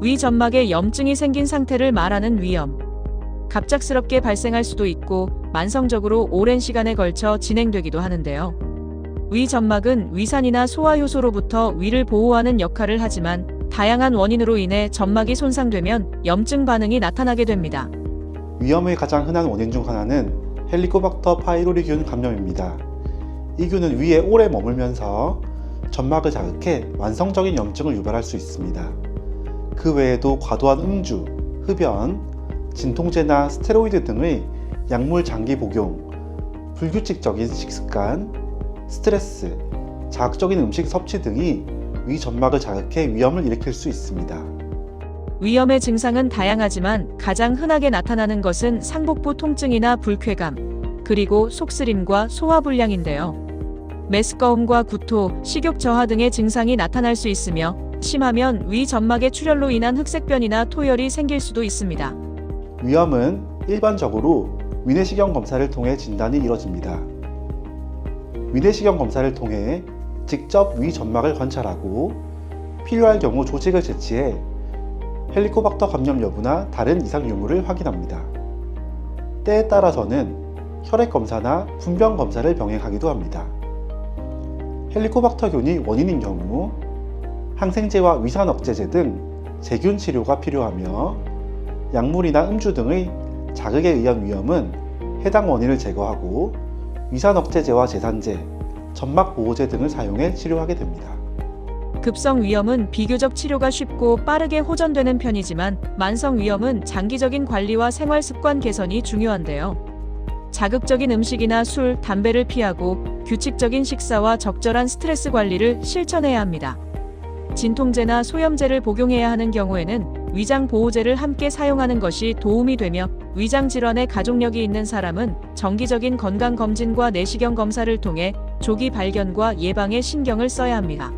위 점막에 염증이 생긴 상태를 말하는 위염. 갑작스럽게 발생할 수도 있고 만성적으로 오랜 시간에 걸쳐 진행되기도 하는데요. 위 점막은 위산이나 소화 효소로부터 위를 보호하는 역할을 하지만 다양한 원인으로 인해 점막이 손상되면 염증 반응이 나타나게 됩니다. 위염의 가장 흔한 원인 중 하나는 헬리코박터 파이로리균 감염입니다. 이 균은 위에 오래 머물면서 점막을 자극해 만성적인 염증을 유발할 수 있습니다. 그 외에도 과도한 음주, 흡연, 진통제나 스테로이드 등의 약물 장기 복용, 불규칙적인 식습관, 스트레스, 자극적인 음식 섭취 등이 위 점막을 자극해 위염을 일으킬 수 있습니다. 위염의 증상은 다양하지만 가장 흔하게 나타나는 것은 상복부 통증이나 불쾌감, 그리고 속쓰림과 소화불량인데요. 메스꺼움과 구토, 식욕 저하 등의 증상이 나타날 수 있으며 심하면 위 점막의 출혈로 인한 흑색변이나 토열이 생길 수도 있습니다. 위염은 일반적으로 위내시경 검사를 통해 진단이 이뤄집니다. 위내시경 검사를 통해 직접 위 점막을 관찰하고 필요할 경우 조직을 채취해 헬리코박터 감염 여부나 다른 이상 유무를 확인합니다. 때에 따라서는 혈액 검사나 분변 검사를 병행하기도 합니다. 헬리코박터균이 원인인 경우 항생제와 위산 억제제 등 세균 치료가 필요하며 약물이나 음주 등의 자극에 의한 위험은 해당 원인을 제거하고 위산 억제제와 제산제, 점막 보호제 등을 사용해 치료하게 됩니다. 급성 위염은 비교적 치료가 쉽고 빠르게 호전되는 편이지만 만성 위염은 장기적인 관리와 생활 습관 개선이 중요한데요. 자극적인 음식이나 술, 담배를 피하고 규칙적인 식사와 적절한 스트레스 관리를 실천해야 합니다. 진통제나 소염제를 복용해야 하는 경우에는 위장 보호제를 함께 사용하는 것이 도움이 되며 위장 질환에 가족력이 있는 사람은 정기적인 건강 검진과 내시경 검사를 통해 조기 발견과 예방에 신경을 써야 합니다.